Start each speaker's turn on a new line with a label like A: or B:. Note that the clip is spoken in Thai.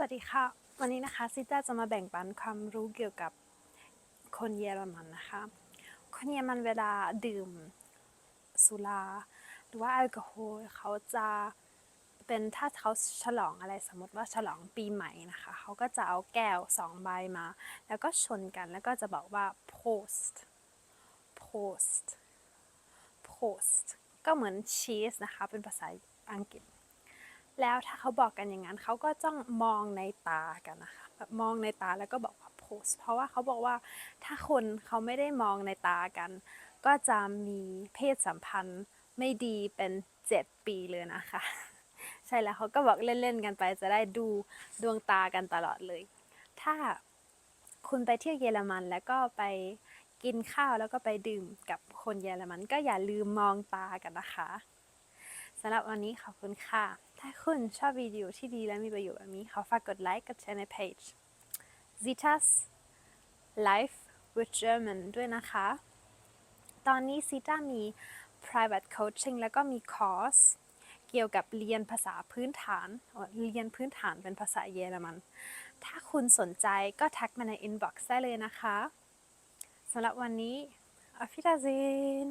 A: สวัสดีค่ะ วันนี้นะคะซิต้าจะมาแบ่งปันความรู้เกี่ยวกับคนเยอรมันนะคะ คนเยอรมันเวลาดื่มสุราหรือว่าแอลกอฮอล์เขาจะเป็นถ้าเขาฉลองอะไรสมมติว่าฉลองปีใหม่นะคะเขาก็จะเอาแก้วสองใบมา แล้วก็ชนกันแล้วก็จะบอกว่า post post post ก็เหมือน cheese นะคะ เป็นภาษาอังกฤษ แล้วถ้าเขาบอกกันอย่างนั้น เขาก็ต้องมองในตากันนะคะแบบมองในตาแล้วก็บอกว่าโพสเพราะว่าเขาบอกว่าถ้าคนเขาไม่ได้มองในตากัน ก็จะมีเพศสัมพันธ์ไม่ดีเป็นเจ็ดปีเลยนะคะ ใช่แล้วเขาก็บอกเล่นๆกันไปจะได้ดูดวงตากันตลอดเลย ถ้าคุณไปเที่ยวเยอรมันแล้วก็ไปกินข้าวแล้วก็ไปดื่มกับคนเยอรมันก็อย่าลืมมองตากันนะคะ สำหรับวันนี้ขอบคุณค่ะ ถ้าคุณชอบวิดีโอที่ดีและมีประโยชน์แบบนี้ ขอฝากกดไลค์กดแชร์ในเพจ Zita's Life with German ด้วยนะคะ ตอนนี้ Zita มี private coaching แล้วก็มีคอร์สเกี่ยวกับเรียนภาษาพื้นฐาน เรียนพื้นฐานเป็นภาษาเยอรมัน ถ้าคุณสนใจก็ทักมาใน inbox ได้เลยนะคะ สำหรับวันนี้ auf Wiedersehen